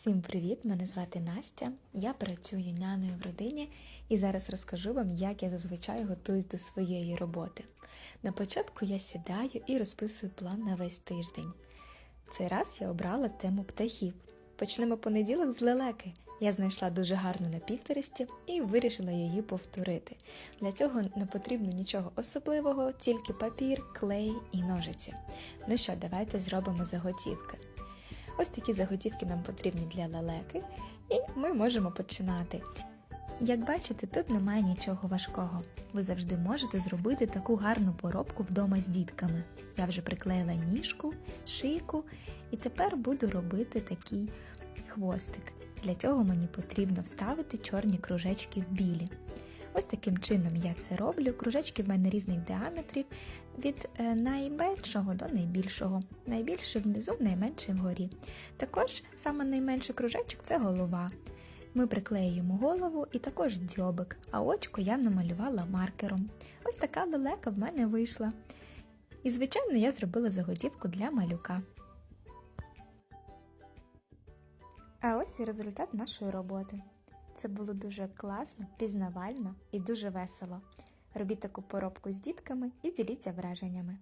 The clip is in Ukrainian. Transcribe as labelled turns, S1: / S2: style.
S1: Всім привіт! Мене звати Настя. Я працюю няною в родині і зараз розкажу вам, як я зазвичай готуюсь до своєї роботи. На початку я сідаю і розписую план на весь тиждень. Цей раз я обрала тему птахів. Почнемо понеділок з лелеки. Я знайшла дуже гарну на пінтересті і вирішила її повторити. Для цього не потрібно нічого особливого, тільки папір, клей і ножиці. Ну що, давайте зробимо заготівки. Ось такі заготівки нам потрібні для лелеки, і ми можемо починати. Як бачите, тут немає нічого важкого. Ви завжди можете зробити таку гарну поробку вдома з дітками. Я вже приклеїла ніжку, шийку і тепер буду робити такий хвостик. Для цього мені потрібно вставити чорні кружечки в білі. Ось таким чином я це роблю. Кружечки в мене різних діаметрів від е, найменшого до найбільшого. Найбільший внизу, найменший вгорі. Також саме найменший кружечок це голова. Ми приклеюємо голову і також дзьобик, а очко я намалювала маркером. Ось така лелека в мене вийшла. І, звичайно, я зробила заготівку для малюка. А ось і результат нашої роботи. Це було дуже класно, пізнавально і дуже весело. Робіть таку поробку з дітками і діліться враженнями.